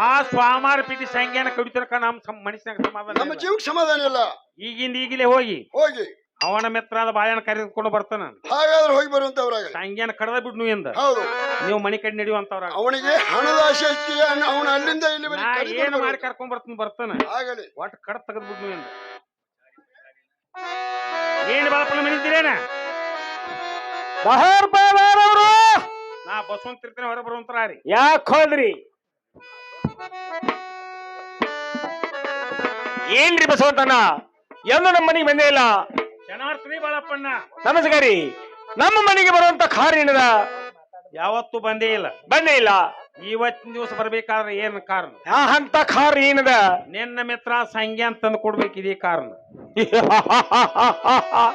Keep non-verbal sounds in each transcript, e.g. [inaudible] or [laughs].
ಆ ಸ್ವಾಮಾರ ಪಿಟಿ ಸಂಖ್ಯಾನ ಕಡಿತರಕ ನಮ್ ಸಮ- ಮನುಷ್ಯನಾಗ ಸಮಾಧಾನ ನಮ್ಮ ಇಲ್ಲ. ಜೀವಕ್ಕೆ ಸಮಾಧಾನ ಇಲ್ಲ. ಈಗಿಂದ ಈಗಲೇ ಹೋಗಿ. ಹೋಗಿ. ಅವನ ಮಿತ್ರಾದ ಬಾಯನ ಕರೆದುಕೊಂಡು ಬರ್ತಾನ ಹಾಗಾದ್ರೆ ಹೋಗಿ ಬರುವಂತವ್ರಾಗ ಸಂಖ್ಯಾನ ಕಡದ ಬಿಡ್ನು ಎಂದ. ಹೌದು. ನೀವು ಮನಿ ಕಡೆ ನಡೆಯುವಂತವ್ರ ಅವನಿಗೆ ಹಣದ ಆಸೆ ಅವನು ಅಲ್ಲಿಂದ ಇಲ್ಲಿ ನಾ ಏನ್ ಮಾಡಿ ಕರ್ಕೊಂಡ್ ಬರ್ತೀನಿ ಬರ್ತಾನ. ಆಗಲಿ. ಒಟ್ಟು ಕಡ ತೆಗೆದ್ ಬಿಡ್ನು ಎಂದ. ಏನ್ ಬಾಳಪ್ಪನ ಮನಿದ್ದೀರೇನ ಬಹರ್ ಬಾಳಾರವ್ರು ನಾ ಬಸವಂತ ಬಸವಂತಿರ್ತೀನಿ ಹೊರ ಬರುವಂತರ ರೀ ಯಾಕೆ ಹೋದ್ರಿ? ಏನ್ರಿ ಬಸವಂತನ ಎಂದು ನಮ್ಮ ಮನೆಗೆ ಬಂದೇ ಇಲ್ಲ. ಶನಾರ್ಥರಿ ಬಾಳಪ್ಪಣ್ಣ. ನಮಸ್ಕಾರ. ರೀ ನಮ್ಮ ಮನೆಗೆ ಬರುವಂತ ಕಾರ್ ಏನದ? ಯಾವತ್ತು ಬಂದೇ ಇಲ್ಲ. ಬಂದೇ ಇಲ್ಲ. ಇವತ್ತಿನ ದಿವಸ ಬರ್ಬೇಕಾದ್ರೆ ಏನ್ ಕಾರಣ? ಆ ಅಂತ ಕಾರ್ ಏನದ? ನಿನ್ನ ಮಿತ್ರ ಸಂಖ್ಯಾ ತಂದು ಕೊಡ್ಬೇಕು ಇದೇ ಕಾರಣ. [laughs]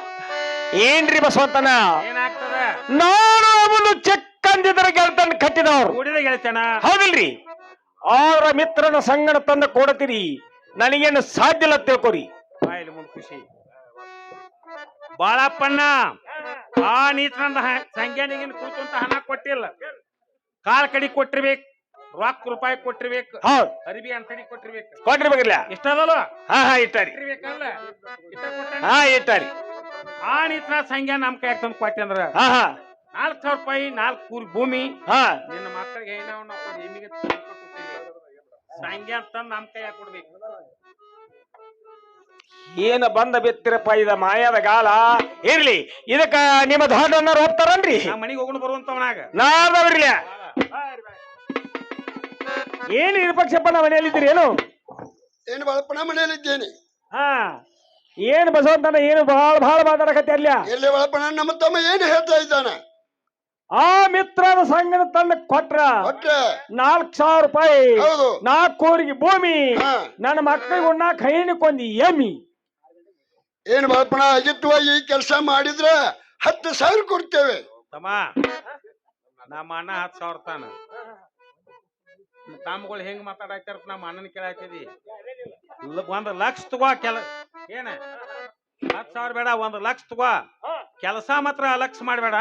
ಏನ್ರಿ ಬಸವಂತನ ಏನಾಗ್ತದ? ನಾನು ಅವನು ಚೆಕ್ ಅಂದಿದ್ರೆ ಗೆಳತನ ಕಟ್ಟಿದವರು. ಕೂಡಿದ ಗೆಳತನ. ಹೌದಿಲ್ರಿ? ಅವರ ಮಿತ್ರನ ಸಂಗಡ ತಂದ ಕೊಡತೀರಿ. ನನಗೇನು ಸಾಧ್ಯ ಇಲ್ಲ ತಿಳ್ಕೊರಿ. ಬಾಯಲ್ಲಿ ಮುಂದ್ ಖುಷಿ ಬಾಳಪ್ಪಣ್ಣ ಆ ನೀತನಂದ ಸಂಖ್ಯಾನಿಗಿನ ಕೂತಂತ ಹಣ ಕೊಟ್ಟಿಲ್ಲ. ಕಾಲ್ ಕಡಿ ಕೊಟ್ಟಿರ್ಬೇಕು ರೊಕ್ಕ ರೂಪಾಯಿ ಕೊಟ್ಟಿರ್ಬೇಕು ಹೌದ್. ಅರಿಬಿ ಅಂತಡಿ ಕೊಟ್ಟಿರ್ಬೇಕು. ಕೊಟ್ಟಿರ್ಬೇಕಿಲ್ಲ? ಇಷ್ಟದಲ್ಲ ಹಾ ಹಾ ಇಟ್ಟಾರಿ. ಇಷ್ಟ ಕೊಟ್ಟಾನ. ಹಾ ಇಟ್ಟಾರಿ. ಆ ನೀತನ ಸಂಖ್ಯಾ ನಮ್ ಕೈ ತಂದು ಕೊಟ್ಟೆ ಅಂದ್ರ ಹಾ ಹಾ. ನಾಲ್ಕು ಸಾವಿರ ರೂಪಾಯಿ ನಾಲ್ಕು ಕೂರಿ ಭೂಮಿ. ಹಾ. ನಿನ್ನ ಮಕ್ಕಳಿಗೆ ಏನೋ ನಾವು ಎಮ್ಮಿಗೆ ಸಂಖ್ಯಾ ಅಂತ ನಮ್ ಕೈ ಕೊಡ್ಬೇಕು. ಏನ ಬಂದ ಬಿತ್ತಿರಪ್ಪ ಇದ ಮಾಯದ ಗಾಲ ಇರ್ಲಿ ಇದಕ್ಕ ನಿಮ್ಮ ದೊಡ್ಡಣ್ಣರು ಹೋಗ್ತಾರನ್ರಿ ನಮ್ಮ ಮನೆಗೆ ಹೋಗೋಣ ಬರುವಂತವನಾಗ. ನಾದವ್ರಿಲ್ಲ ಏನ್ ಪಕ್ಷಪ್ಪ ನಾ ಇದ್ರಿ ಏನು? ಏನು ಬಾಳಪ್ಪನ ಮನೆಯಲ್ಲಿದ್ದೇನೆ. ಹಾ. ಏನ್ ಬಸವಂತನ ಏನು ಬಹಳ ಬಹಳ ಮಾತಾಡಕತ್ತೆ ಅಲ್ಲ ಎಲ್ಲಿ ಬಳಪ್ಪನ ನಮ್ಮ ತಮ್ಮ ಏನು ಹೇಳ್ತಾ ಇದ್ದಾನ? ಆ ಮಿತ್ರನ ಸಂಗನ ತಂದ ಕೊಟ್ರ ನಾಲ್ಕ್ ಸಾವಿರ ರೂಪಾಯಿ. ನಾಲ್ಕು ಕೋರಿಗೆ ಭೂಮಿ. ನನ್ನ ಮಕ್ಕಳಿಗೆ ಉಣ್ಣಾಕ ಹೈನಕ್ಕೊಂದು ಎಮಿ ಏನು ಬಾಪಣ ಅಜಿತ್ವಾಗಿ ಕೆಲಸ ಮಾಡಿದ್ರೆ ಹತ್ತು ಸಾವಿರ ಕೊಡ್ತೇವೆ. ತಮ್ಮ ನಮ್ಮ ಅಣ್ಣ ಹತ್ತು ಸಾವಿರ ತಾನ. ತಮ್ಮಗಳು ಹೆಂಗ್ ಮಾತಾಡಾಕ್ತಾರ ನಮ್ಮ ಅಣ್ಣನ ಕೇಳಾಕ್ತಿದಿ ಒಂದ್ ಲಕ್ಷ ತಗೋ ಕೆಲ ಏನ? ಹತ್ತು ಸಾವಿರ ಬೇಡ ಒಂದ್ ಲಕ್ಷ ತಗೋ. ಕೆಲಸ ಮಾತ್ರ ಲಕ್ಷ ಮಾಡಬೇಡ.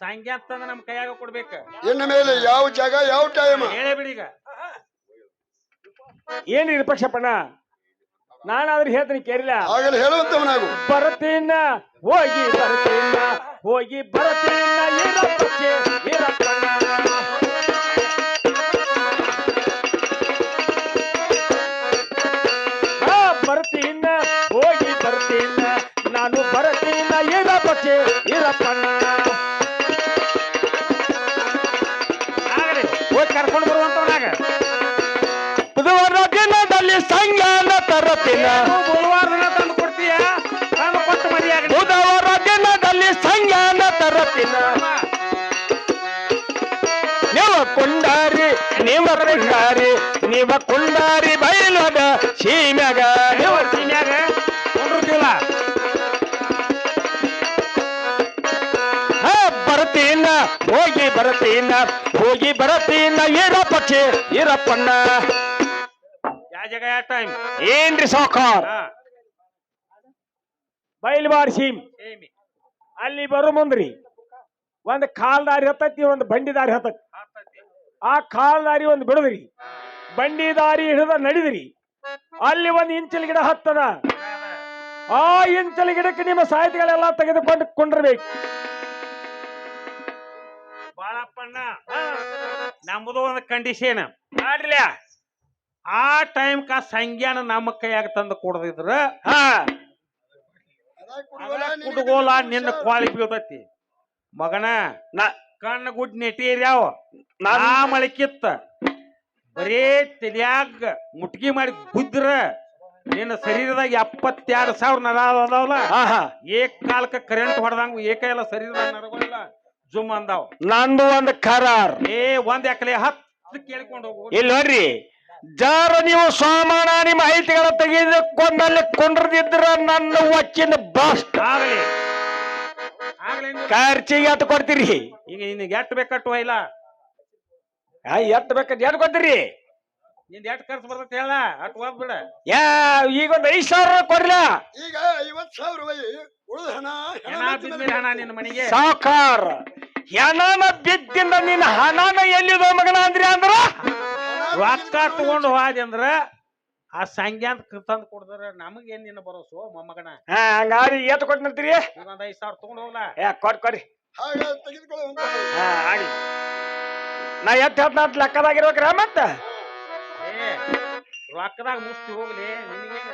ಸಂಖ್ಯೆ ಅಂತಂದ್ರೆ ನಮ್ ಕೈಯಾಗ ಕೊಡ್ಬೇಕ. ಇನ್ನು ಮೇಲೆ ಯಾವ ಜಾಗ ಯಾವ ಟೈಮ್ ಹೇಳೇ ಬಿಡಿ ಈಗ. ಏನ್ ನಿರಪಕ್ಷಪ್ಪಣ್ಣ ನಾನಾದ್ರೂ ಹೇಳ್ತೀನಿ ಕೇರಿಲ್ಲ ಆಗಲಿ ಹೇಳುವಂತವನಾಗು ಬರತೀನ ಹೋಗಿ ಬರತೀನ ಹೋಗಿ ಬರತೀನ ಇರಪ್ಪಚ್ಚೆ ಇರಪ್ಪಣ್ಣ ಆ, ಬರ್ತೀನ ಹೋಗಿ ಬರ್ತೀನ ನಾನು ಬರತೀನ ಇರಪ್ಪಚ್ಚೆ ಕೊಂಡಾರಿ ನೀವ ಕೊಂಡಾರಿ ಬೈಲದ ಸೀಮ್ಯಾಗ ನೀವು ಸೀನ್ಯಾಗ ಕೊಂಡಿರ್ತೀವಲ್ಲ ಹಾ, ಬರ್ತೀನ ಹೋಗಿ ಬರ್ತೀನ ಹೋಗಿ ಬರ್ತೀನ ಇರಪ್ಪಚ್ಚೆ ಇರಪ್ಪಣ್ಣ ಯಾವ ಜಾಗ ಯಾವ ಟೈಮ್? ಏನ್ರಿ ಸಾಕಾರ ಬೈಲ್ವಾರ್ ಸೀಮ್. ಅಲ್ಲಿ ಬರು ಮುಂದ್ರಿ. ಒಂದ್ ಕಾಲ್ ದಾರಿ ಹತ್ತೈತಿ ಒಂದ್ ಬಂಡಿ ದಾರಿ ಹತ್ತೈತಿ. ಆ ಕಾಲ್ ದಾರಿ ಒಂದು ಬಿಡದ್ರಿ. ಬಂಡಿ ದಾರಿ ಹಿಡಿದ ನಡಿದ್ರಿ. ಅಲ್ಲಿ ಒಂದು ಇಂಚಲ್ ಗಿಡ ಹತ್ತದ. ಆ ಇಂಚಲ್ ಗಿಡಕ್ಕೆ ನಿಮ್ಮ ಸಾಹಿತಿಗಳೆಲ್ಲ ತೆಗೆದುಕೊಂಡು ಕೊಂಡಿರ್ಬೇಕು. ಬಾಳಪ್ಪಣ್ಣ ನಮ್ಮದು ಒಂದು ಕಂಡೀಷನ್ ಮಾಡ್ರಲ್ಲ ಆ ಟೈಮ್ ಕಾ ಸಂಜ್ಞಾನ ನಮ್ಮ ಕೈಯಾಗ ತಂದು ಕೊಡದಿದ್ರ ಹಾ. ಕುಡ್ಗೋಲ ನಿನ್ನ ಕ್ವಾಲಿ ಬೀಳ್ತೈತಿ ಮಗನ ನಾ- ಕಣ್ಣ ಗುಡ್ ನೆಟ್ಟಿರ್ಯಾವ ನಾನ್- ನಾ ಮಳಕಿತ್ತ ಬರೇ ತಲಿಯಾಗ ಮುಟ್ಗಿ ಮಾಡಿ ಗುದ್ರ ನಿನ್ನ ಶರೀರದಾಗ ಎಪ್ಪತ್ತೆರಡು ಸಾವಿರ ನರ ಅದಾವಲ್ಲ? ಏಕ್ ಕಾಲಕ್ಕ ಕರೆಂಟ್ ಹೊಡೆದಂಗ ಏಕ ಎಲ್ಲ ಶರೀರದಾಗ ನರಗಳಿಲ್ಲ. ಜುಮ್ ಅಂದಾವ. ನಂದು ಒಂದು ಕರಾರ್. ಏ ಒಂದ್ ಎಕಲೆ ಹತ್ತು ಕೇಳ್ಕೊಂಡು ಹೋಗು. ಇಲ್ಲಿ ನೋಡ್ರಿ. ಜಾರ ನೀವು ಸಾಮಾನ ನಿಮ್ಮ ಐತಿಗಳ ತೆಗೆದುಕೊಂಡಲ್ಲಿ ಕೊಂಡ್ರದಿದ್ರ ನನ್ನ ವಚ್ಚಿನ ಬಸ್ಟ್ ಆಗ್ಲಿ. ಖರ್ಚಿಗೆ ಎತ್ತು ಕೊಡ್ತೀರಿ. ಈಗ ನಿನಗೆ ಎಟ್ ಬೇಕಟ್ಟು ಇಲ್ಲ? ಆ, ಎಟ್ ಬೇಕಂತ ಎಟ್ ಕೊಡ್ತೀರಿ? ನಿಂದ ಎಟ್ ಖರ್ಚು ಬರ್ತೈತೆ ಹೇಳ ಅಟ್ ಹೋಗ್ಬಿಡ ಯಾ ಈಗ ಒಂದ್ ಐದು ಸಾವಿರ ಕೊಡ್ಲ? ಈಗ ಐವತ್ ಸಾವಿರ ಸಾಕಾರ ಉಳಿದ ಹಣ ಹೆಣ ಹೆಣ ಮೆತ್ತಿ ಬಿದ್ಮೇಲೆ ಹಣ ನಿನ್ನ ಮನೆಗೆ? ಸಾವ್ಕಾರ್. ಹೆಣನ ಬಿದ್ದಿಂದ ನಿನ್ನ ಹಣನ ಎಲ್ಲಿದೋ ಮಗನ ಅಂದ್ರಿ ಅಂದ್ರ? ರೊಕ್ಕ ತಗೊಂಡು ಹೋದಿ ಅಂದ್ರ ಆ ಸಂಗ್ಯಾಂತ ತಂದು ಕೊಡ್ತಾರ ನಮಗ್ ಏನು ನಿನ್ನ ಬರೋಸು ಮೊಮ್ಮಗನ? ಹಾ ಹಂಗಾರಿ ಏತ್ ಕೊಟ್ಟು ನಿಂತೀರಿ ಒಂದ್ ಐದ್ ಸಾವಿರ ತಗೊಂಡ್ ಹೋಗ್ಲಾ? ಏ ಕೊಟ್ ಕೊಡ್ರಿ. ಹಾಗೆ ತೆಗೆದುಕೊಳ್ಳುವಂತ ಹಾ ನಾ ಎತ್ ಹೇಳ್ತ ಅಂತ ಲೆಕ್ಕದಾಗಿರ್ಬೇಕ್ರ ಮತ್ತ? ಏ ರೊಕ್ಕದಾಗ ಮುಸ್ತಿ ಹೋಗ್ಲಿ ನಿನಗೇನ?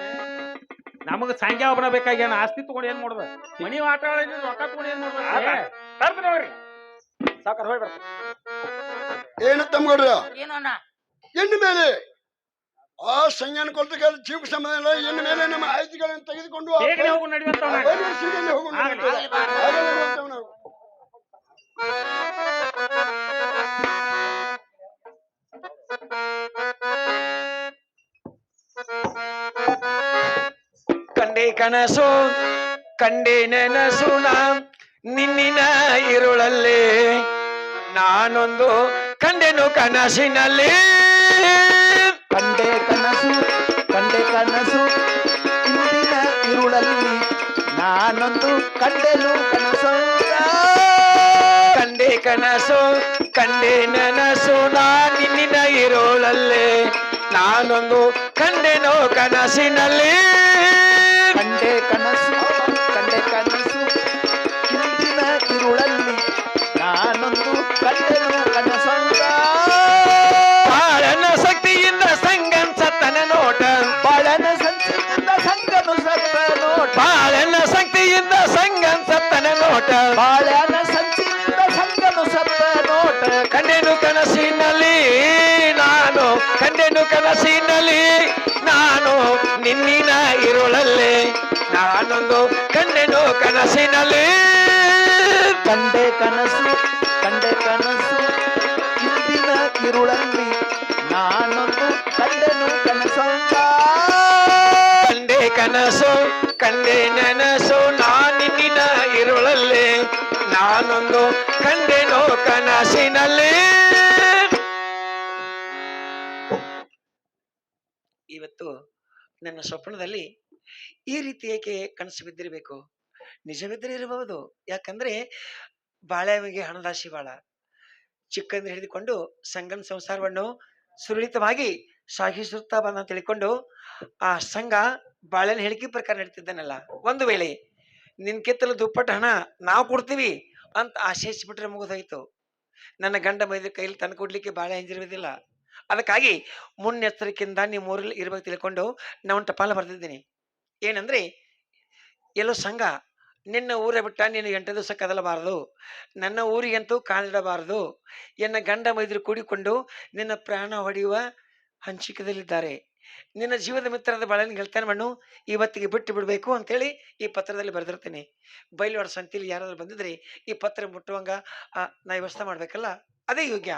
ನಮಗ ಸಂಖ್ಯಾ ಒಬ್ಬನ ಬೇಕಾಗ್ಯಾನ ಆಸ್ತಿ ತಗೊಂಡ್ ಏನ್ ಮಾಡುದ? ಮನಿ ಆಟ ಆಡಿದ್ರೆ ರೊಕ್ಕ ತಗೊಂಡ್ ಏನ್ ಮಾಡ್ಬೇಕು? ತರ್ತೀನಿ ನೋಡ್ರಿ. ಸಾಕಾರ ಹೋಗಿ ಬರ್ತೀನಿ. ಏನು ತಮ್ಗಡ್ರ ಏನು ಅಣ್ಣ? ಎಣ್ಣೆ ಮೇಲೆ? ಆ ಸಂಜ್ಞಾನ ಕೊಲ್ತಕ್ಕ ಜೀವಕ್ಕೆ ಸಂಬಂಧ ಇಲ್ಲ ಎಣ್ಣೆ ಮೇಲೆ ನಮ್ಮ ಆಯ್ಕೆಗಳನ್ನು ತೆಗೆದುಕೊಂಡು ಆ ಬೇಗನೆ ಹೋಗು ನಡಿವಂತ ಆ ಬೈಲಿನ ಸೀಮೆಯಲ್ಲಿ ಹೋಗೋಣ ಆಗ್ಲಿ. ಹಾಗೆ ಮಾಡುವಂತವು ನಾವು. ಕಂಡೆ ಕನಸು ಕಂಡೆ ನೆನಸು ನಾ ನಿನ್ನಿನ ಇರುಳಲ್ಲಿ ನಾನೊಂದು ಕಂಡೆನು ಕನಸಿನಲ್ಲಿ ಕಂಡೆ ಕನಸು ಕಂಡೆ ಕನಸು ಇಂದಿನ ಇರುಳಲ್ಲಿ ನಾನೊಂದು ಕಂಡೆನು ಕನಸು ಕಂಡೆ ಕನಸು ಕಂಡೆ ನೆನಸು ನಾ ನಿನ್ನಿನ ಇರುಳಲ್ಲಿ ನಾನೊಂದು ಕಂಡೆನು ಕನಸಿನಲ್ಲಿ ಕಂಡೆ ಕನಸು ಕಂಡೆ ಕನಸು ಇಂದಿನ ಇರುಳಲ್ಲಿ ನಾನೊಂದು ಕಂಡೆನು ಕಂಡೆನು ಕನಸಿನಲ್ಲಿ ನಾನು ಕಂಡೆನು ಕನಸಿನಲ್ಲಿ ನಾನು ನಿನ್ನಿನ ಇರುಳಲ್ಲಿ ನಾನೊಂದು ಕಂಡೆನು ಕನಸಿನಲ್ಲಿ. ಕಂಡೆ ಕನಸು ಕಂಡೆ ಕನಸು ಇಂದಿನ ಇರುಳಲ್ಲಿ ನಾನೊಂದು ಕಂಡೆನು ಕನಸಂಗ ಕಂಡೆ ಕನಸು ಕಂಡೆ ನೆನಸು ನಾನಿನ್ನಿನ ಇರುಳಲ್ಲಿ ನಾನೊಂದು ಕಂಡೆನು ಕನಸಿನಲ್ಲಿ. ಇವತ್ತು ನನ್ನ ಸ್ವಪ್ನದಲ್ಲಿ ಈ ರೀತಿ ಏಕೆ ಕನಸು ಬಿದ್ದಿರಬೇಕು? ನಿಜವಿದ್ದರೆ ಇರಬಹುದು ಯಾಕಂದ್ರೆ ಬಾಳೆವಿಗೆ ಹಣದಾಶಿ ಬಾಳ. ಚಿಕ್ಕಂದ್ರೆ ಹಿಡಿದುಕೊಂಡು ಸಂಗಮ ಸಂಸಾರವನ್ನು ಸುರಳಿತವಾಗಿ ಸಾಗಿಸುತ್ತಾ ಬಂದ ತಿಳ್ಕೊಂಡು ಆ ಸಂಘ ಬಾಳೆನ ಹೇಳಿಕೆ ಪ್ರಕಾರ ನಡೀತಿದ್ದಾನಲ್ಲ. ಒಂದು ವೇಳೆ ನಿನ್ ಕೆತ್ತಲು ದುಪ್ಪಟ್ಟು ಹಣ ನಾವು ಕೊಡ್ತೀವಿ ಅಂತ ಆಶಯಿಸ್ಬಿಟ್ರೆ ಮುಗಿದೋಯ್ತು. ನನ್ನ ಗಂಡ ಮೈದ ಕೈಲಿ ತಂದು ಕೊಡ್ಲಿಕ್ಕೆ ಬಾಳೆ ಹಿಂಜಿರುವುದಿಲ್ಲ ಅದಕ್ಕಾಗಿ ಮುನ್ನೆಚ್ಚರಿಕೆಯಿಂದ ನಿಮ್ಮ ಊರಲ್ಲಿ ಇರಬೇಕು ತಿಳ್ಕೊಂಡು ನಾವು ಟಪಾಲ ಬರ್ತಿದ್ದೀನಿ ಏನಂದರೆ, ಎಲ್ಲೋ ಸಂಘ, ನಿನ್ನ ಊರೇ ಬಿಟ್ಟ ನೀನು ಎಂಟು ದಿವಸ ಕದಲಬಾರದು. ನನ್ನ ಊರಿಗಂತೂ ಕಾಲಿಡಬಾರದು ಎನ್ನ ಗಂಡ ಮೈದ್ರು ಕೂಡಿಕೊಂಡು ನಿನ್ನ ಪ್ರಾಣ ಹೊಡೆಯುವ ಹಂಚಿಕೆದಲ್ಲಿದ್ದಾರೆ. ನಿನ್ನ ಜೀವದ ಮಿತ್ರದ ಬಾಳನ್ನು ಗೆಲ್ತಾನೆ ಮಣ್ಣು ಇವತ್ತಿಗೆ ಬಿಟ್ಟು ಬಿಡಬೇಕು ಅಂತೇಳಿ ಈ ಪತ್ರದಲ್ಲಿ ಬರೆದಿರ್ತೀನಿ. ಬೈಲ್ವಾಡ ಸಂತಿಲಿ ಯಾರಾದ್ರೂ ಬಂದಿದ್ರೆ ಈ ಪತ್ರ ಮುಟ್ಟುವಂಗ ನಾ ವ್ಯವಸ್ಥೆ ಮಾಡಬೇಕಲ್ಲ? ಅದೇ ಯೋಗ್ಯ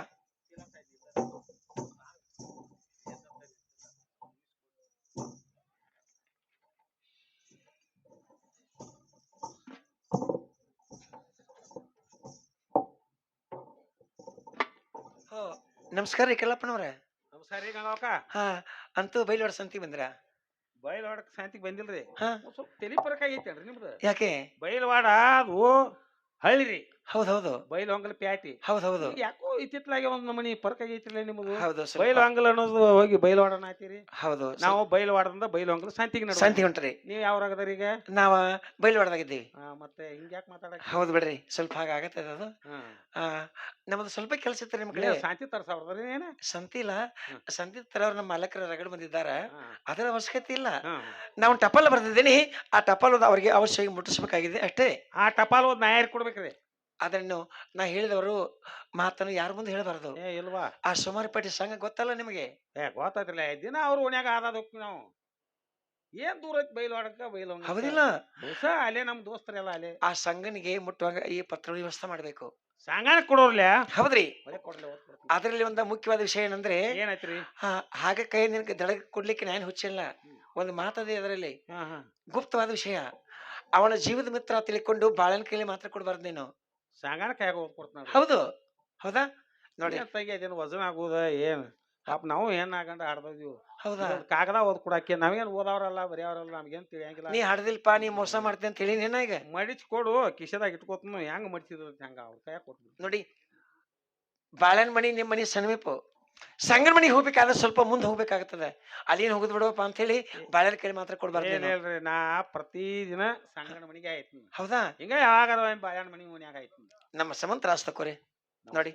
ಹೋ ನಮಸ್ಕಾರ ರೀ ಕಲ್ಲಪ್ಪನವ್ರೆ ನಮಸ್ಕಾರ ರೀ ಗಂಗಾವಕ ಹಾ ಅಂತೂ ಬೈಲ್ವಾಡ ಸಂತಿ ಬಂದ್ರ? ಬಯಲ್ವಾಡಕ್ ಶಾಂತಿಗೆ ಬಂದಿಲ್ರಿ. ಹಾ. ಸ್ವಲ್ಪ ತಲಿ ಪರಕ ಅಲ್ರಿ ನಿಮ್ದು? ಯಾಕೆ? ಬಯಲ್ವಾಡ ಅದು ಹಳ್ಳಿ ರೀ. ಹೌದ್ ಹೌದು ಅಂಗಲ್ ಪ್ಯಾಟಿ. ಹೌದ್ ಹೌದು ಯಾಕೋ ಇತ್ತಿತ್ತಲಾಗೆ ಒಂದು ನಮನಿ ಪರ್ಕ್ ಆಗೈತಿಲ್ಲ ನಿಮಗೂ ಹೌದು ಸ್ವಲ್ಪ- ಅಂಗಲ್ ಅನ್ನೋದು ಹೋಗಿ ಬೈಲವಾಡನ ಆತೀರಿ ಹೌದು ನಾವು ಬೈಲವಾಡದಿಂದ ಬೈಲು ಅಂಗಲ್ ಶಾಂತಿಗೆ ಸಂತಿ ಹೊಂಟ್ರಿ ನೀವು ಯಾವ ಅದಾರ ಈಗ? ನಾವ ಬೈಲ್ವಾಡದಾಗಿದ್ದೀವಿ ಆ, ಮತ್ತೆ ಹಿಂಗ್ಯಾಕ್ ಮಾತಾಡಕ್ಕೆ ಹೌದು ಬಿಡ್ರಿ ಸ್ವಲ್ಪ ಹಾಗ ಆಗತ್ತೆ ಅದು ಆ ನಮ್ದು ಸ್ವಲ್ಪ ಕೆಲಸ ಇತ್ತು ನಿಮ್ ಕಡೆ. ಶಾಂತಿ ತರ್ಸಾವ್ರದ್ರಿ ಏನ ಸಂತಿ ಇಲ್ಲ. ಹ್ಮ್. ಸಂತಿ ತರವ್ರು ನಮ್ಮ ಮಾಲಕರ ರಗಡ್ ಬಂದಿದ್ದಾರ. ಅದರ ಅವಶ್ಯಕತೆ ಇಲ್ಲ. ನಾವು ಟಪಾಲ್ ಬರ್ತಿದ್ದೀನಿ ಆ ಟಪಾಲ್ ಅವ್ರಿಗೆ ಅವಶ್ಯವಾಗಿ ಮುಟ್ಟಿಸ್ಬೇಕಾಗಿದೆ ಅಷ್ಟೇ. ಆ ಟಪಾಲ್ ಓದ್ ನಾಯರ್ ಕೊಡ್ಬೇಕ್ರಿ. ಅದನ್ನು ನಾ ಹೇಳಿದವರು ಮಾತನ್ನು ಯಾರ ಮುಂದೆ ಹೇಳಬಾರದು. ಏ ಇಲ್ವಾ? ಆ ಸುಮಾರುಪೇಟೆ ಸಂಘ ಗೊತ್ತಲ್ಲ ನಿಮಗೆ? ಏ ಗೊತ್ತಾಯ್ತಿಲ್ಲ ದಿನ ಅವ್ರ ಓಣ್ಯಾಗ ಆದಾದ ಹೋಗ್ತೀವಿ ನಾವು. ಏನ್ ದೂರ ಐತಿ ಬೈಲ್ವಾಡಕ್ಕ ಬೈಲು ಹೌದಿಲ್ಲ. ಹೊಸ ಅಲ್ಲೇ ನಮ್ ದೋಸ್ತರೆಲ್ಲ ಅಲ್ಲೇ. ಆ ಸಂಘನಿಗೆ ಮುಟ್ಟುವಾಗ ಈ ಪತ್ರ ವ್ಯವಸ್ಥೆ ಮಾಡಬೇಕು. ಸಂಘನಕ್ಕೆ ಕೊಡೋರ್ಲೆ? ಹೌದ್ರಿ. ಕೊಡ್ಲಿ ಕೊಡ್ತೀನಿ. ಅದರಲ್ಲಿ ಒಂದು ಮುಖ್ಯವಾದ ವಿಷಯ ಏನಂದ್ರೆ ಏನಾಯ್ತ್ರಿ ಆ, ಹಾಗೆ ಕೈ ನಿನಗೆ ದಡ ಕೊಡ್ಲಿಕ್ಕೆ ನಾನು ಹುಚ್ಚಿಲ್ಲ ಒಂದು ಮಾತದೆ ಅದರಲ್ಲಿ. ಹಾ ಹಾ. ಗುಪ್ತವಾದ ವಿಷಯ. ಅವನ ಜೀವದ ಮಿತ್ರ ತಿಳ್ಕೊಂಡು ಬಾಳನ ಕೈಲಿ ಮಾತ್ರ ಕೊಡಬಾರ್ದು ನೀನು. ಸಂಗಾನ ಕೈಯಾಗ ಓದ್ ಕೊಡ್ತಾನ ಹೌದು. ಹೌದಾ? ನೋಡಿ. ತೆಗಿ ಅದೇನು ವಜನ ಆಗುದ? ಏನು? ಪಾಪ ನಾವು ಏನ್ ಹಾಕೊಂಡು ಹಾಡ್ದಿವು ಹೌದಾ? ಕಾಗದ ಓದ್ ಕೊಡಾಕೆ ನಾವೇನ್ ಓದವ್ರಲ್ಲ ಬರೆಯವ್ರಲ್ಲ ನಮ್ಗೇನ್ ತಿಳಿಯಂಗಿಲ್ಲ. ನೀ ಹಾಡದಿಲ್ಪ ನೀ ಮೋಸ ಮಾಡ್ತೀಯ ಅಂತ ಹೇಳಿ ಈಗ. ಮಡಿಚ್ ಕೊಡು ಕಿಶೆದಾಗ ಇಟ್ಕೋತನು ಹೆಂಗ್ ಮಡಿಸಿದ್ರು ಹಂಗ ಅವ್ರ ಕೈಯಾಗ ಕೊಟ್ಬಿಡು ನೋಡಿ ಬಾಳೆಹಣ್ಣು ಮನಿ ನಿಮ್ಮ ಮನಿ ಸನ್ಮೀಪ ಸಂಗನ ಮನಿಗೆ ಹೋಗ್ಬೇಕಾದ್ರೆ ಸ್ವಲ್ಪ ಮುಂದೆ ಹೋಗ್ಬೇಕಾಗ್ತದೆ. ಅಲ್ಲೇನು ಹೋಗುದ್ ಬಿಡವಪ್ಪ ಅಂತ ಹೇಳಿ ಬಾಳೆ ಕೈ ಮಾತ್ರ ಕೊಡ್ಬಾರ್ದು ನಾ ಪ್ರತಿದಿನ ಸಂಗಣ ಮನಿಗೆ ಆಯ್ತೀನಿ ಹೌದಾ? ಹಿಂಗ ಯಾವಾಗ ಬಾಳೆಹಣ್ಣ ಮನಿ ಮನ್ಯಾಗ ಆಯ್ತೀನಿ ನಮ್ಮ ಸಮಂತ ರಾಸ್ತ ತಕೋರಿ ನೋಡಿ.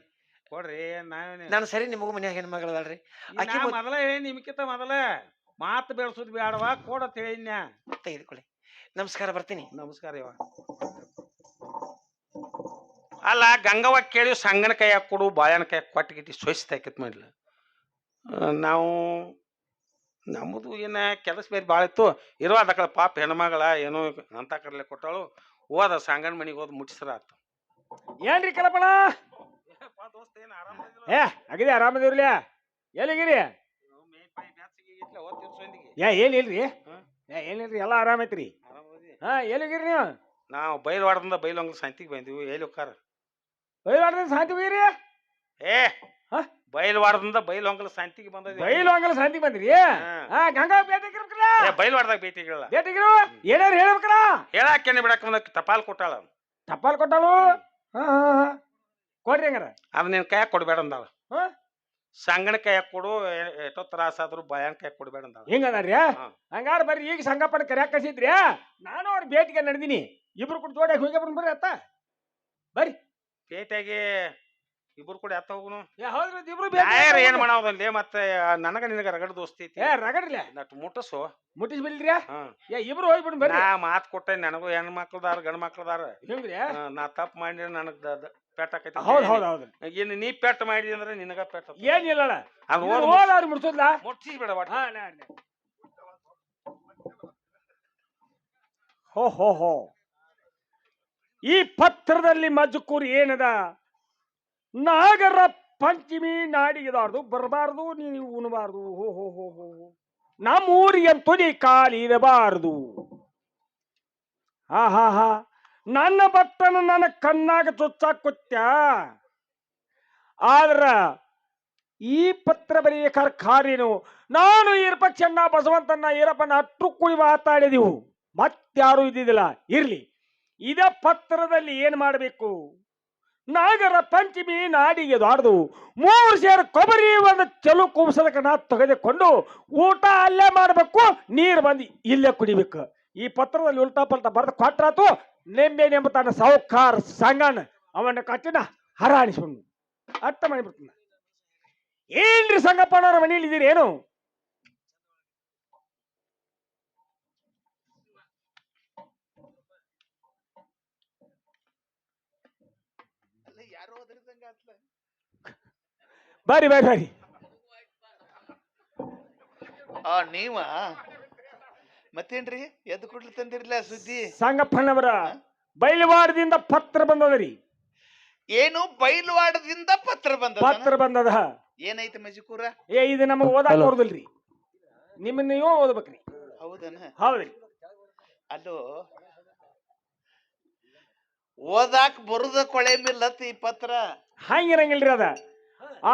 ಕೊಡ್ರಿ ನಾವೇನೆ ನಾನು ಸರಿ ನಿಮಗೂ ಮನ್ಯಾಗ ಹೆಣ್ಮಗಳದಾಳ್ರಿ ಆಕಿ ನಾ ಮೊದ್- ಮೊದಲ ಹೇಳಿ ನಿಮ್ಕಿಂತ ಮೊದಲ ಮಾತು ಬೆಳೆಸೋದು ಬೇಡವಾ ಕೊಡ ತಿಳಿನ್ಯ ತೆಗೆದುಕೊಳ್ಳಿ. ನಮಸ್ಕಾರ ಬರ್ತೀನಿ. ನಮಸ್ಕಾರ ಇವ ಅಲ್ಲ ಗಂಗವ್ವ ಕೇಳಿ ಸಂಗನ ಕೈಯಾಗ ಕೊಡು ಬಾಯನ ಕೈಯಾಗ ಕೊಟ್ಟು ಗಿಟ್ಟಿ ಹಾಕಿತ್ ಮಾಡಿಲ್ಲ ನಾವು ನಮ್ಮದು ಏನ ಕೆಲಸ ಬೇರೆ ಭಾಳ ಇತ್ತು. ಇರೋ ಅದಕ್ಕೆ ಪಾಪ ಹೆಣ್ಮಗಳ ಏನೋ ಅಂತ ಕರ್ಲೆ ಕೊಟ್ಟಾಳು. ಹೋದ ಸಂಗನ ಮನೆಗೆ ಹೋದ್ ಮುಟ್ಸ್ರ ಆತು. ಏನ್ರಿ ಕಲಪಣ ಏ ಅಗದಿ ಆರಾಮದಿರ್ಲಿ ಎಲ್ಲಿಗಿರಿ? ಏ ಏನ್ ಇಲ್ರಿ ಹಾ? ಏ ಏನಿಲ್ರಿ ಎಲ್ಲ ಆರಾಮೈತ್ರಿ ಹಾ ಎಲ್ಲಿಗಿರಿ ನೀವು? ನಾವು ಬೈಲ್ವಾಡದಿಂದ ಬೈಲೊಂಗ್ಲ ಸಂತಿಗೆ ಬಂದಿವಿ. ಎಲ್ಲಿ ಹೋಕಾರ ಬೈಲಾಡ್ದ ಶಾಂತಿ ಬೀರಿ? ಏ ಹಾ? ಬೈಲ್ವಾಡದಿಂದ ಹೊಂಗಲ ಶಾಂತಿಗೆ ಬಂದದ್ವಿ ಬೈಲು ಹಂಗಲ್ಲ ಶಾಂತಿ ಬಂದ್ರಿ? ಹಾ. ಗಂಗಾ ಭೇಟಿಗಿರ್ಬೇಕ್ರ ಏ ಬೈಲ್ವಾಡದಾಗ ಭೇಟಿಗಳ ಭೇಟಿಗಿರು? ಏನಾರು ಹೇಳ್ಬೇಕ್ರ? ಹೇಳಾಕೆನೆ ಬಿಡಕ್ ಬಂದ ಟಪಾಲ್ ಕೊಟ್ಟಾಳ ಟಪಾಲ್ ಕೊಟ್ಟಾಳು? ಹಾ ಹಾ ಹಾ ಕೊಡ್ರಿ ಹಂಗಾರ. ಅದು ನಿನ್ ಕೈಯಾಗ ಕೊಡ್ಬೇಡ ಅಂದಾಳ. ಹಾ? ಸಂಗಣ ಕೈಯಾಗ ಕೊಡು ಎ- ಎಷ್ಟೋ ತ್ರಾಸ ಆದ್ರೂ ಭಯನ್ ಕೈಯಾಗ ಕೊಡ್ಬೇಡ ಅಂದಾಳ. ಹಿಂಗದಾರ್ರಿ ಹಾ. ಹಂಗಾರ ಬರ್ರಿ ಈಗ ಸಂಗಪ್ಪನ ಕರ್ಯಾಕ ಕಸಿದ್ರಿ ನಾನು ಅವ್ರ ಭೇಟಿಗೆ ನಡೆದಿನಿ. ಇಬ್ರು ಕೂಡ ಜೋಡಿ ಹೋಗಿ ಬರ್ರಿ ಬರ್ರಿ. ಅತ್ತ ಪೇಟೆಗೆ ಇಬ್ರು ಕೂಡ ಎತ್ತ ಹೋಗುನು. ಏ ಹೌದ್ರಿ ಇಬ್ರು ಯಾರು ಏನ್ ಮಾಡೋದಲ್ಲಿ ಮಾಡಾವದಲ್ಲಿ ಮತ್ತೆ ನನಗ ನಿನಗ ರಗಡ ದೋಸ್ತಿ ಐತಿ. ಏ ರಗಡ್ರಿ ನಟ್ ಮುಟ್ಟಸು. ಮುಟ್ಟಿಸ್ ಬಿಲ್ರಿ ಹಾ. ಏ ಇಬ್ರು ಹೋಗ್ಬಿಡ್ ಬರ್ರಿ. ಆ ಮಾತ್ ಕೊಟ್ಟೆ ನನಗೂ ಹೆಣ್ ಮಕ್ಳದಾರ ಗಂಡ್ ಮಕ್ಳದಾರ. ಹಿಂಗ್ರಿ? ಹಾ, ನಾ ತಪ್ಪು ಮಾಡಿ ನನಗ್ ಪೆಟ್ ಆಕೈತಿ. ಹೌದ್ ಹೌದ್ ಹೌದು ಏನು ನೀ ಪೆಟ್ ಮಾಡಿದಿ ಅಂದ್ರೆ ನಿನಗ ಪೆಟ್ ಏನಿಲ್ಲ ಮುಡ್ಸೋದ್ಲ ಮುಟ್ಸಿ ಬಿಡ ಒಟ್ಟ. ಹಾ ನಾ ನಾ. ಹೋ ಹೋ ಹೋ. ಈ ಪತ್ರದಲ್ಲಿ ಮಜಕೂರು ಏನದ? ನಾಗರ ಪಂಚಮಿ ನಾಡಿಗೆದಾರ್ದು, ಬರಬಾರ್ದು ನೀವು ಉಣಬಾರ್ದು, ಹೋ ಹೋ ಹೋ ಹೋ ಹೋ. ನಮ್ಮೂರಿಗಂತೂ ನೀ ಕಾಲಿರಬಾರದು ಹಾ ಹಾ ಹಾ. ನನ್ನ ಬಟ್ಟನ ನನ್ನ ಕಣ್ಣಾಗ ಚುಚ್ಚಾಕೊತ್ಯ ಆದ್ರ ಈ ಪತ್ರ ಬರೆಯಕಾರ ಕಾರ್ಯನು ನಾನು ಈರಪಕ್ಷಣ್ಣ ಬಸವಂತನ ಈರಪ್ಪನ ಅಟ್ಟು ಕುಳಿ ಮಾತಾಡಿದೆವು. ಮತ್ತಾರು ಇದ್ದಿದ್ದಿಲ್ಲ. ಇರ್ಲಿ. ಇದ ಪತ್ರದಲ್ಲಿ ಏನ್ ಮಾಡಬೇಕು? ನಾಗರ ಪಂಚಮಿ ನಾಡಿಗೆ ದಾಡ್ದು ಮೂರು ಸೇರು ಕೊಬ್ಬರಿ ಒಂದು ಚಲು ಕುಂಸದಕ್ಕೆ ನಾ ತೆಗೆದುಕೊಂಡು ಊಟ ಅಲ್ಲೇ ಮಾಡಬೇಕು, ನೀರು ಬಂದು ಇಲ್ಲೇ ಕುಡಿಬೇಕು. ಈ ಪತ್ರದಲ್ಲಿ ಉಲ್ಟಾ ಪಲ್ಟಾ ಬರ್ದು ಕೊಟ್ರಾತು ನೆಂಬೆ ನೆಂಬ ತನ್ನ ಸಾವುಕಾರ ಅವನ ಕಟ್ಟಿನ ಹರಾಣಿಸ್ಕೊಂಡು. ಅರ್ಥ ಮಾಡಿಬಿಡ್ತಾನ. ಏನ್ರಿ ಸಂಗಪ್ಪನವ್ರ ಮನೇಲಿ ಇದ್ದೀರಿ ಏನು ಬರ್ರಿ ಬಾರಿ ಬಾರಿ ಆ ನೀವ? ಮತ್ತೇನ್ರಿ? ಎದ್ದು ಕುಡ್ಲಿ ತಂದಿರ್ಲ ಸುದ್ದಿ? ಸಂಗಪ್ಪನವರ ಬೈಲವಾಡದಿಂದ ಪತ್ರ ಬಂದದರಿ. ಏನು ಬೈಲುವಾಡದಿಂದ ಪತ್ರ ಬಂದ ಪತ್ರ ಬಂದದ. ಏನೈತೆ ಮಜಿಕೂರ? ಏ ಇದು ನಮಗೆ ಓದಾಕ ಬರುದಿಲ್ರಿ. ನಿಮ್ಮನ್ನ ನೀವು ಓದ್ಬೇಕ್ರಿ. ಹೌದನ? ಹೌದ್ರಿ. ಅಲ್ಲೋ ಓದಾಕ್ ಬರುದ ಕೊಳೆ ಮಿಲ್ಲತ್ ಈ ಪತ್ರ? ಹಂಗಿರಂಗಿಲ್ರಿ ಅದ.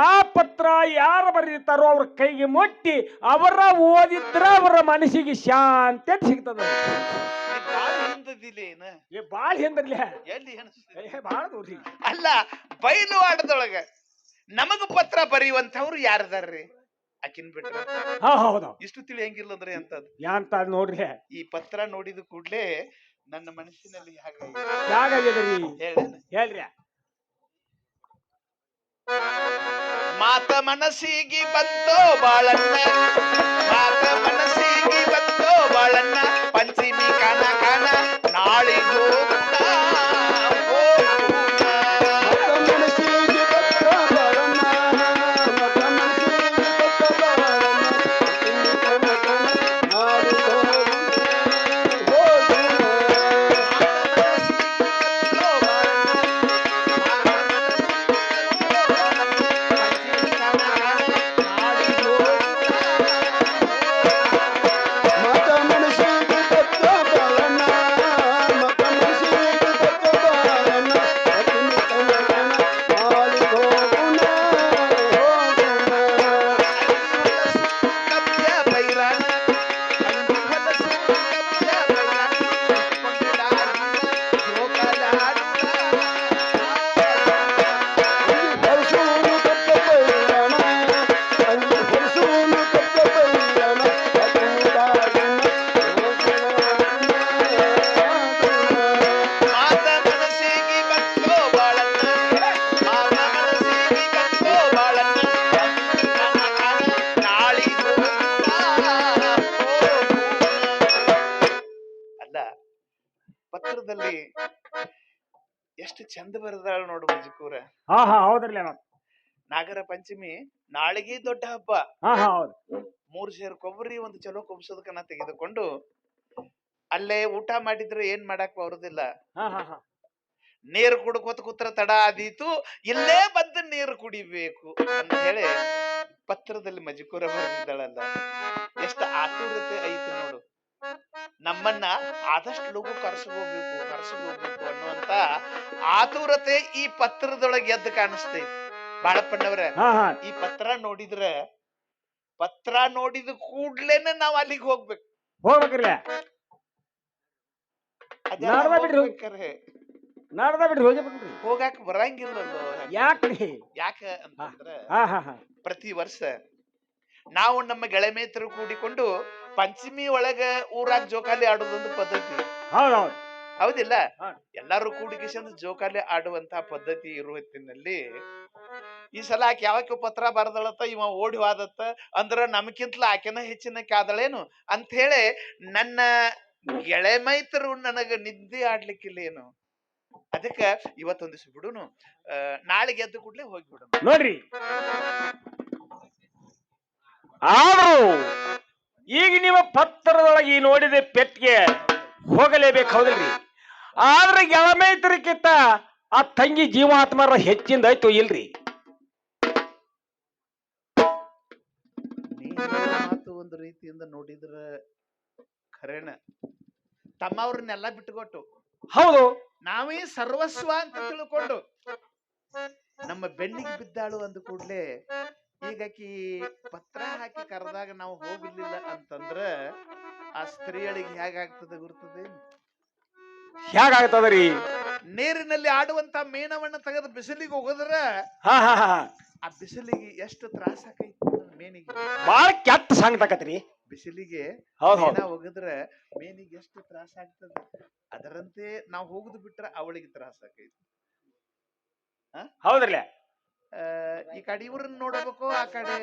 ಆ ಪತ್ರ ಯಾರು ಬರೀತಾರೋ ಅವ್ರ ಕೈಗೆ ಮುಟ್ಟಿ ಅವರ ಓದಿದ್ರ ಅವರ ಮನಸ್ಸಿಗೆ ಶಾಂತಿ ಅಂತ ಸಿಗ್ತದ. ಹಿಂದದಿಲ್ಲ ಏ ಬಾಳ್ ಹಿಂದ್ರಲ್ಲ ಎಲ್ಲಿ ಏ ಬಾಳ ದೂರಿ ಅಲ್ಲ ಬೈಲುವಾಡದೊಳಗ ನಮಗ ಪತ್ರ ಬರೆಯುವಂತವ್ರು ಯಾರದಾರ್ರಿ? ಆಕಿನ್ ಬಿಟ್ರ? ಹಾ ಹೌದು ಇಷ್ಟು ತಿಳಿಯಂಗಿಲ್ಲ ಅಂದ್ರೆ ಅಂತದ್ ಯಾಂತ ನೋಡ್ರಿ. ಈ ಪತ್ರ ನೋಡಿದ ಕೂಡ್ಲೆ ನನ್ನ ಮನಸ್ಸಿನಲ್ಲಿ ಹಾಗಾಗಿ ಯಾಗಾಗ್ಯದ್ರಿ ಹೇಳೇನ ಹೇಳ್ರಿ. ಮಾತ ಮನಸ್ಸಿಗೆ ಬಂತೋ ಬಾಳಣ್ಣ. ಮಾತ ಮನಸ್ಸಿಗೆ ಬಂತೋ ಬಾಳಣ್ಣ. ಪಂಚಮಿ ಕಾಣ ಕಾಣ ನಾಳಿಗೂ ಪಂಚಮಿ ನಾಳೆಗೆ ದೊಡ್ಡ ಹಬ್ಬ. ಹಾ ಹಾ ಹೌದು. ಮೂರ್ ಸೇರ್ ಕೊಬ್ಬರಿ ಒಂದು ಚಲೋ ಕುಬ್ಸೋದಕ್ಕನ್ನ ತೆಗೆದುಕೊಂಡು ಅಲ್ಲೇ ಊಟ ಮಾಡಿದ್ರೆ ಏನ್ ಮಾಡಕ್ ಬರುದಿಲ್ಲ. ಹಾ ಹಾ ಹಾ. ನೀರು ಕುಡ್ಕೋತ ಕೂತ್ರ ತಡ ಆದೀತು. ಇಲ್ಲೇ ಬಂದು ನೀರು ಕುಡಿಬೇಕು ಅಂತ ಹೇಳಿ ಪತ್ರದಲ್ಲಿ ಮಜಕೂರ ಬರೆದಿದ್ದಾಳಲ್ಲ. ಎಷ್ಟು ಆತುರತೆ ಐತಿ ನೋಡು. ನಮ್ಮನ್ನ ಆದಷ್ಟು ಲಘು ಕರೆಸ್ಕೋಬೇಕು ಕರೆಸ್ಕೋಬೇಕು ಅನ್ನುವಂತ ಆತುರತೆ ಈ ಪತ್ರದೊಳಗೆ ಎದ್ದು ಕಾಣಿಸ್ತೈತಿ ಬಾಳಪ್ಪಣ್ಣವ್ರ ಹಾ ಈ ಪತ್ರ ನೋಡಿದ್ರ ಪತ್ರ ನೋಡಿದ ಕೂಡ್ಲೇನೆ ನಾವ್ ಅಲ್ಲಿಗೆ ಹೋಗ್ಬೇಕು. ಹೋಗ್ಬೇಕ್ರಿ. ಅದೆಲ್ಲ ನಾಡ್ದ ಬಿಡ್ರಿ. ಹೋಗ್ಬೇಕಾರೆ. ನಾಡ್ದ ಬಿಡ್ರಿ ಹೋಗಿ ಬಿಡ್ರಿ ಹೋಗಾಕ ಬರಂಗಿಲ್ಲ ಯಾಕ್ರಿ? ಯಾಕ ಅಂತಂದ್ರ ಹಾ ಹಾ ಹಾ. ಪ್ರತಿ ವರ್ಷ ನಾವು ನಮ್ಮ ಗೆಳೆಮೇತರು ಕೂಡಿಕೊಂಡು ಪಂಚಮಿ ಒಳಗ ಊರಾಗ ಜೋಕಾಲಿ ಆಡೋದೊಂದು ಪದ್ಧತಿ. ಹೌದ್ ಹೌದ್ ಹೌದಿಲ್ಲ? ಹಾ. ಎಲ್ಲಾರು ಕೂಡಿಕೊಂಡು ಜೋಕಾಲಿ ಆಡುವಂತ ಪದ್ಧತಿ ಇರುವ ಹೊತ್ತಿನಲ್ಲಿ ಈ ಸಲ ಆಕೆ ಯಾವಕ್ಕೆ ಪತ್ರ ಬರದಳತ್ತ, ಇವ ಓಡಿ ಹೋದತ್ತ ಅಂದ್ರ ನಮ್ಕಿಂತಲೂ ಆಕೆನ ಹೆಚ್ಚಿನ ಕಾದಳೇನು? ಅಂತ ಹೇಳಿ ನನ್ನ ಗೆಳೆಮೈತರು ನನಗ ನಿದ್ದೆ ಆಡ್ಲಿಕ್ಕಿಲ್ಲ ಏನು ಅದಕ್ಕ ಇವತ್ತೊಂದಿಸ ಬಿಡುನು ಅಹ್ ನಾಳೆಗೆ ಎದ್ದು ಕೂಡ್ಲೆ ಹೋಗ್ಬಿಡು ನೋಡ್ರಿ. ಆದ್ರೂ ಈಗ ನಿಮ್ಮ ಪತ್ರದೊಳಗೆ ಈ ನೋಡಿದ ಪೆಟ್ಟಿಗೆ ಹೋಗಲೇಬೇಕು, ಹೌದಲ್ರಿ? ಆದ್ರೆ ಗೆಳಮೈತರಿಗಿಂತ ಆ ತಂಗಿ ಜೀವಾತ್ಮರ ಹೆಚ್ಚಿಂದ ಆಯ್ತು ಇಲ್ರಿ? ಒಂದು ರೀತಿಯಿಂದ ನೋಡಿದ್ರ ಖರೇನ ತಮ್ಮವ್ರನ್ನೆಲ್ಲ ಬಿಟ್ಟುಕೊಟ್ಟು. ಹೌದು. ನಾವೇ ಸರ್ವಸ್ವ ಅಂತ ತಿಳ್ಕೊಂಡು ನಮ್ಮ ಬೆನ್ನಿಗೆ ಬಿದ್ದಾಳು ಅಂದ ಕೂಡ್ಲೆ ಈಗಾಕಿ ಪತ್ರ ಹಾಕಿ ಕರೆದಾಗ ನಾವು ಹೋಗಿರ್ಲಿಲ್ಲ ಅಂತಂದ್ರ ಆ ಸ್ತ್ರೀಯಳಿಗೆ ಹೇಗಾಗ್ತದೆ ಗುರ್ತದೆ? ಹೇಗಾಗ್ತದ್ರಿ ನೀರಿನಲ್ಲಿ ಆಡುವಂತ ಮೀನವನ್ನ ತೆಗೆದು ಬಿಸಿಲಿಗೆ ಹೋಗದ್ರ ಹಾ ಹಾ ಹಾ ಆ ಬಿಸಿಲಿಗೆ ಎಷ್ಟು ತ್ರಾಸ ಆಕೈತಿ ಮೇನಿಗೆ ಬಾಳ ಕೆಟ್ಟ ಸಂಗತಕತ್ರಿ ಬಿಸಿಲಿಗೆ ಹೌದ್ ಹೌದ್. ಮೀನ ಒಗದ್ರ ಮೇನಿಗೆ ಎಷ್ಟು ತ್ರಾಸ ಆಗ್ತದ? ಅದರಂತೆ ನಾವು ಹೋಗುದು ಬಿಟ್ರ ಅವಳಿಗೆ ತ್ರಾಸ ಆಕೈತಿ. ಹೌದ್ರಲ್ಲ? ಆ, ಈ ಕಡೆ ಇವ್ರನ್ನ ನೋಡ್ಬೇಕು ಆ ಕಡೆ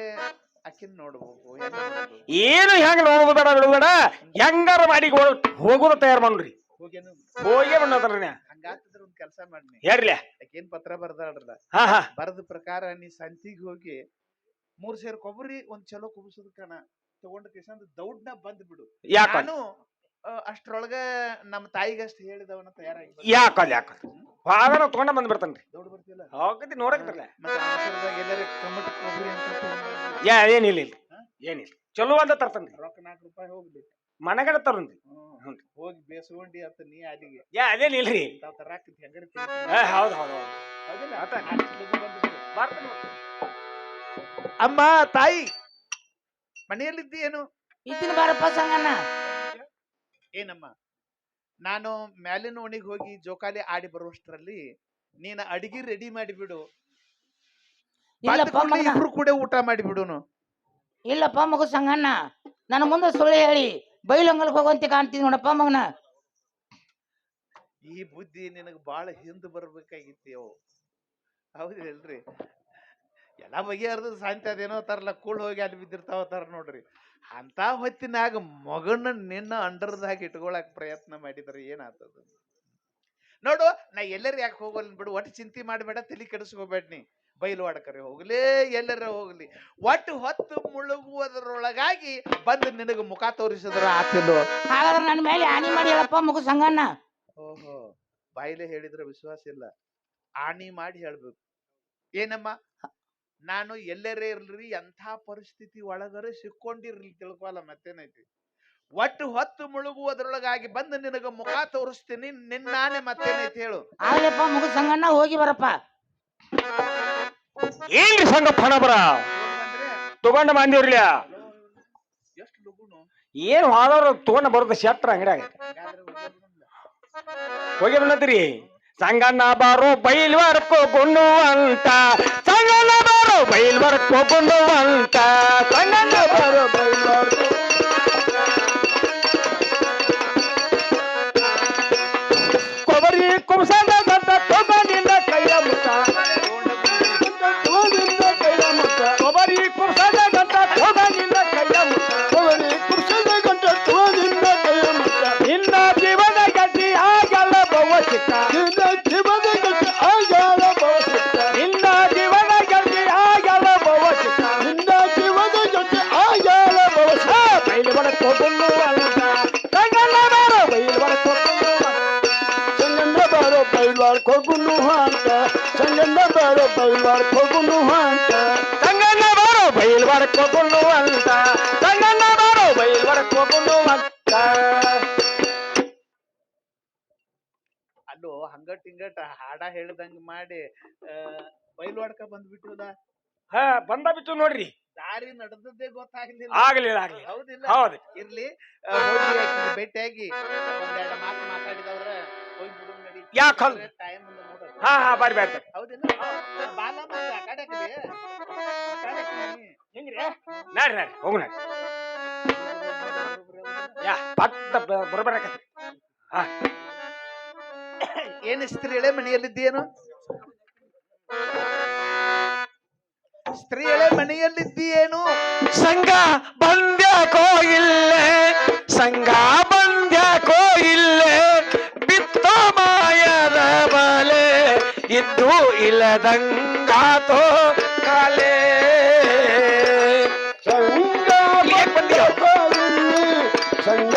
ಅಕ್ಕಿನ ನೋಡ್ಬೇಕು ಹೆಂಗ್ ನೋಡ್ಬೇಕು? ಏನು ಹೆಂಗ್ ನೋಡುದು ಬೇಡ ಬಿಡುಬೇಡ ಹೆಂಗಾರ ಮಾಡಿ ಹೋಗುದ ತಯಾರ್ ಮಾಡ್ರಿ. ಹೋಗೇನು ಹೋಗೇ ಬಂದದ್ರಿ ಹಂಗಾತದ್ರ ಒಂದ್ ಕೆಲಸ ಮಾಡ್ನಿ. ಹೇಳ್ರಿ. ಏನ್ ಪತ್ರ ಬರ್ದಾಡ್ರಲ್ಲ ಹಾ ಹಾ. ಬರದ ಪ್ರಕಾರ ನೀ ಸಂತಿಗೆ ಹೋಗಿ ಮೂರ್ ಸೇರ್ ಕೊಬ್ಬರಿ ಒಂದ್ ಚಲೋ ಕುಬಿಸೋದ್ ಕಣ ತಗೊಂಡ ಕಿಸಂದ್ ದೌಡ್ನ ಬಂದ್ ಬಿಡು. ಯಾಕ ನಾನು ಅಷ್ಟ್ರೊಳಗ ನಮ್ಮ ತಾಯಿಗೆ ಅಷ್ಟ್ ಹೇಳಿದವನ ತಯಾರಾಗಿ ಬರ್ತೀನಿ. ಯಾಕಲ್ ಯಾಕಲ್ ವಾದನ ತಗೊಂಡ ಬಂದ್ ಬಿಡ್ತಾನ್ರಿ ದೌಡ್ ಬರ್ತಿಲ್ಲ. ಹೋಗತಿ ಕಮ್ಮಟಿ ಅಂತ ಯಾ ಏನಿಲ್ಲ ಇಲ್ಲ ಏನಿಲ್ಲ ಚಲೋ ಅಂತ ತರ್ತನ್ರಿ ರೊಕ್ಕ ನಾಲ್ಕು ರೂಪಾಯಿ ಹೋಗ್ಲಿ. ಮನೆಗಡೆ ತರಂದ್ರಿ. ಹೋಗಿ ಬೇಸ್ಕೊಂಡಿ ಅಂತ ನೀ ಅಲ್ಲಿಗೆ. ಯಾ ಅದೇನಿಲ್ರಿ ರೀ. ತರಾಕ್ ಹೆಂಗರ ಏ ಹೌದು ಹೌದು ಹೌದು. ಬರ್ತೀನಿ. ಅಮ್ಮ ತಾಯಿ ಮನೆಯಲ್ಲಿದ್ದಿ ಏನು ಇದ್ದಿನ ಬಾರಪ್ಪ ಸಂಗಣ್ಣ. ಏನಮ್ಮ? ನಾನು ಮ್ಯಾಲಿನ ಓಣಿಗೆ ಹೋಗಿ ಜೋಕಾಲಿ ಆಡಿ ಬರುವಷ್ಟರಲ್ಲಿ ನೀನ ಅಡಿಗೆ ರೆಡಿ ಮಾಡಿಬಿಡು. ಇಲ್ಲಪ್ಪ ಮಗನ. ಇಬ್ರು ಕೂಡ ಊಟ ಮಾಡಿಬಿಡುನು. ಇಲ್ಲಪ್ಪ ಮಗು ಸಂಗಣ್ಣ ನನ್ನ ಮುಂದೆ ಸುಳ್ಳು ಹೇಳಿ. ಬೈಲಂಗಲ್ಗೆ ಹೋಗುವಂತೆ ಕಾಣ್ತೀನಿ ನೋಡಪ್ಪ ಮಗನ. ಈ ಬುದ್ಧಿ ನಿನಗೆ ಬಾಳ ಹಿಂದ್ ಬರ್ಬೇಕಾಗಿತ್ತು ಅವು ಹೌದಿಲ್ರಿ ಎಲ್ಲ ಬಗೆಹರ್ದು ಸಾಂತಿ ಅದೇನೋ ತರಲ್ಲ ಕೂಳ್ ಹೋಗಿ ಅಲ್ಲಿ ಬಿದ್ದಿರ್ತಾವ ತರ ನೋಡ್ರಿ. ಅಂತ ಹೊತ್ತಿನಾಗ ಮಗನ ನಿನ್ನ ಅಂಡರ್ದಾಗ ಇಟ್ಕೊಳಕ್ ಪ್ರಯತ್ನ ಮಾಡಿದ್ರೆ ಏನಾಗ್ತದ ನೋಡು ನಾ ಎಲ್ಲರ ಯಾಕೆ ಹೋಗಲ್ಲ ಬಿಡು ಒಟ್ಟು ಚಿಂತೆ ಮಾಡಬೇಡ ತಲೆ ಕೆಡಿಸ್ಕೋಬೇಡ ನೀ. ಬೈಲು ಆಡಕರೆ ಹೋಗ್ಲಿ ಎಲ್ಲರ ಹೋಗ್ಲಿ. ಒಟ್ಟು ಹೊತ್ತು ಮುಳುಗುವುದರೊಳಗಾಗಿ ಬಂದು ನಿನಗೆ ಮುಖ ತೋರಿಸಿದ್ರ ಆತಿಲ್ಲ ಹಾಗಾದ್ರೆ ನನ್ನ ಮೇಲೆ ಮಾಡಿ ಹೇಳಪ್ಪ ಮಗು ಸಂಗಣ್ಣ. ಓಹೋ ಬಾಯಿಲೆ ಹೇಳಿದ್ರೆ ವಿಶ್ವಾಸ ಇಲ್ಲ. ಆಣಿ ಮಾಡಿ ಹೇಳ್ಬೇಕು. ಏನಮ್ಮ? ನಾನು ಎಲ್ಲರೇ ಇರ್ಲಿ ಎಂಥ ಪರಿಸ್ಥಿತಿ ಒಳಗರೆ ಸಿಕ್ಕೊಂಡಿರ್ಲಿ ತಿಳ್ಕೊಲ್ಲ ಮತ್ತೇನೈತಿ. ಒಟ್ಟು ಹೊತ್ತು ಮುಳುಗುವುದರೊಳಗಾಗಿ ಬಂದು ನಿನಗ ಮುಖ ತೋರಿಸ್ತೀನಿ ನಿನ್ನಾನೆ ಮತ್ತೇನೈತಿ ಹೇಳು. ಆಗ್ಲಪ್ಪ ಮಗು ಸಂಗಣ್ಣ ಹೋಗಿ ಬರಪ್ಪ. ಏನ್ರಿ ಸಂಗಪ್ಪ ಹಣಬರ ತಗೊಂಡ ಎಷ್ಟು ಲಗುನು? ಏನ್ ಹೋದವ್ರು ತಗೊಂಡ ಬರೋದು ಶೆಟ್ರ ಅಂಗಡಿಯಾಗ. ಹೋಗಿ ಬಂದತ್ರಿ ಸಂಗಣ್ಣ ಬಾರೋ ಬೈಲ್ವರ್ಕೋ ಗುಣ್ಣುವಂತ ಸಂಗಣ್ಣ ಬಾರೋ ಬೈಲ್ವರ್ಕೋ ಗುಣ್ಣುವಂತ ಸಂಗಣ್ಣ ಬಾರೋ ಬೈಲ್ವರ್ಕೋ ಬಾರೋ ಕೊಗುಲು ಅಂತ ಸಂಗಣ್ಣ ಬಾರೋ ಬೈಲ್ ಕೊಗುಲು ಅಂತ ಸಂಗಣ್ಣ ಬಾರೋ ಬೈಲ್ ಕೊಗುಲು ಅಂತ ಅಲ್ಲೋ ಹಂಗಟ್ ಹಿಂಗಟ್ ಹಾಡ ಹೇಳ್ದಂಗ ಮಾಡಿ ಬೈಲ್ವಾಡ್ಕ ಬಂದ್ಬಿಟ್ಟಿಲ್ಲ ಹಾ ಬಂದ ಬಿಟ್ಟು ನೋಡ್ರಿ. ದಾರಿ ನಡೆದದ್ದೇ ಗೊತ್ತಾಗ್ಲಿಲ್ಲ. ಆಗ್ಲಿಲ್ಲ ಆಗ್ಲಿ ಹೌದಿಲ್ಲ. ಹೌದು. ಇರ್ಲಿ ಭೇಟಿಯಾಗಿ. ಒಂದೆರಡು ಮಾತು ಮಾತಾಡಿದವ್ರ ಹೋಗಿ ಬಿಡು ನಡಿ. ಯಾಕ್ ಟೈಮ್ ಹಾ ಹಾ ಬಾರಿ ಬಾರಿ ಹೌದಿಲ್ಲ? ಬಾಲ ಮತ್ತೆ ಆ ಕಡೆ ಕಡೆ. ಹೆಂಗ್ರಿ? ನಡ್ರಿ ನಡ್ರಿ ಯಾ ಪಟ್ಟ ಬರ್ಬರಕತ್ರಿ ಏನ್ ಸ್ತ್ರೀಳೆ ಮನೆಯಲ್ಲಿದ್ದೇನು ಸ್ತ್ರೀಳೆ ಮನೆಯಲ್ಲಿದ್ದೀಯೇನು ಸಂಘ ಬಂದ್ಯ ಕೋಗಿಲ್ಲೇ ಸಂಘ ಇಲ್ಲದಂಗಾತೋ ಕಾಲೇ ಸಂಗ ಬಂದಿರೋ? ಸಂಗ